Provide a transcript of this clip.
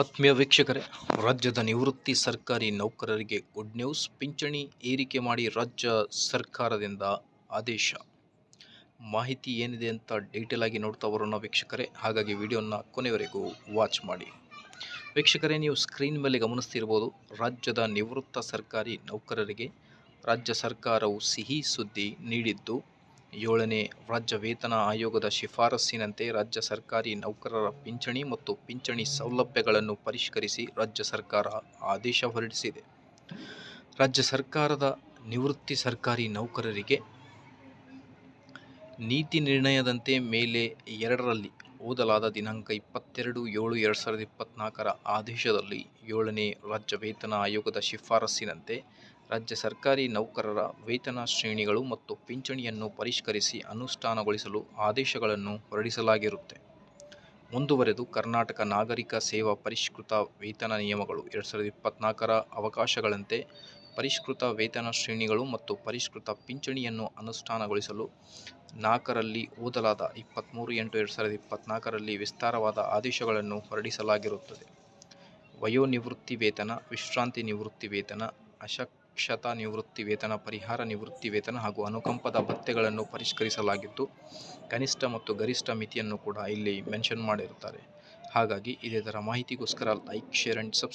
ಆತ್ಮೀಯ ವೀಕ್ಷಕರೇ, ರಾಜ್ಯದ ನಿವೃತ್ತಿ ಸರ್ಕಾರಿ ನೌಕರರಿಗೆ ಗುಡ್ ನ್ಯೂಸ್ ಪಿಂಚಣಿ ಏರಿಕೆ ಮಾಡಿ ರಾಜ್ಯ ಸರ್ಕಾರದಿಂದ ಆದೇಶ. ಮಾಹಿತಿ ಏನಿದೆ ಅಂತ ಡೀಟೇಲ್ ಆಗಿ ನೋಡ್ತಾ ಬರೋಣ ವೀಕ್ಷಕರೇ, ಹಾಗಾಗಿ ವಿಡಿಯೋನ ಕೊನೆವರೆಗೂ ವಾಚ್ ಮಾಡಿ. ವೀಕ್ಷಕರೇ, ನೀವು ಸ್ಕ್ರೀನ್ ಮೇಲೆ ಗಮನಿಸ್ತಿರ್ಬೋದು, ರಾಜ್ಯದ ನಿವೃತ್ತ ಸರ್ಕಾರಿ ನೌಕರರಿಗೆ ರಾಜ್ಯ ಸರ್ಕಾರವು ಸಿಹಿ ಸುದ್ದಿ ನೀಡಿದ್ದು ಏಳನೇ ರಾಜ್ಯ ವೇತನ ಆಯೋಗದ ಶಿಫಾರಸ್ಸಿನಂತೆ ರಾಜ್ಯ ಸರ್ಕಾರಿ ನೌಕರರ ಪಿಂಚಣಿ ಮತ್ತು ಪಿಂಚಣಿ ಸೌಲಭ್ಯಗಳನ್ನು ಪರಿಷ್ಕರಿಸಿ ರಾಜ್ಯ ಸರ್ಕಾರ ಆದೇಶ ಹೊರಡಿಸಿದೆ. ರಾಜ್ಯ ಸರ್ಕಾರದ ನಿವೃತ್ತಿ ಸರ್ಕಾರಿ ನೌಕರರಿಗೆ ನೀತಿ ನಿರ್ಣಯದಂತೆ ಮೇಲೆ ಎರಡರಲ್ಲಿ ಓದಲಾದ ದಿನಾಂಕ ಇಪ್ಪತ್ತೆರಡು ಏಳು ಎರಡು ಸಾವಿರದ ಇಪ್ಪತ್ತ್ನಾಲ್ಕರ ಆದೇಶದಲ್ಲಿ ಏಳನೇ ರಾಜ್ಯ ವೇತನ ಆಯೋಗದ ಶಿಫಾರಸ್ಸಿನಂತೆ ರಾಜ್ಯ ಸರ್ಕಾರಿ ನೌಕರರ ವೇತನ ಶ್ರೇಣಿಗಳು ಮತ್ತು ಪಿಂಚಣಿಯನ್ನು ಪರಿಷ್ಕರಿಸಿ ಅನುಷ್ಠಾನಗೊಳಿಸಲು ಆದೇಶಗಳನ್ನು ಹೊರಡಿಸಲಾಗಿರುತ್ತೆ. ಮುಂದುವರೆದು ಕರ್ನಾಟಕ ನಾಗರಿಕ ಸೇವಾ ಪರಿಷ್ಕೃತ ವೇತನ ನಿಯಮಗಳು ಎರಡು ಸಾವಿರದ ಇಪ್ಪತ್ನಾಲ್ಕರ ಅವಕಾಶಗಳಂತೆ ಪರಿಷ್ಕೃತ ವೇತನ ಶ್ರೇಣಿಗಳು ಮತ್ತು ಪರಿಷ್ಕೃತ ಪಿಂಚಣಿಯನ್ನು ಅನುಷ್ಠಾನಗೊಳಿಸಲು ನಾಲ್ಕರಲ್ಲಿ ಓದಲಾದ ಇಪ್ಪತ್ತ್ಮೂರು ಎಂಟು ಎರಡು ಸಾವಿರದ ಇಪ್ಪತ್ನಾಲ್ಕರಲ್ಲಿ ವಿಸ್ತಾರವಾದ ಆದೇಶಗಳನ್ನು ಹೊರಡಿಸಲಾಗಿರುತ್ತದೆ. ವಯೋನಿವೃತ್ತಿ ವೇತನ, ವಿಶ್ರಾಂತಿ ನಿವೃತ್ತಿ ವೇತನ ಅಶಕ್ಷತಾ ನಿವೃತ್ತಿ ವೇತನ, ಪರಿಹಾರ ನಿವೃತ್ತಿ ವೇತನ ಹಾಗೂ ಅನುಕಂಪದ ಭತ್ಯೆಗಳನ್ನು ಪರಿಷ್ಕರಿಸಲಾಗಿದ್ದು, ಕನಿಷ್ಠ ಮತ್ತು ಗರಿಷ್ಠ ಮಿತಿಯನ್ನು ಕೂಡ ಇಲ್ಲಿ ಮೆನ್ಷನ್ ಮಾಡಿರುತ್ತಾರೆ. ಹಾಗಾಗಿ ಇದರ ಮಾಹಿತಿಗೋಸ್ಕರ ಲೈಕ್, ಶೇರ್ ಆ್ಯಂಡ್ ಸಬ್ಸ್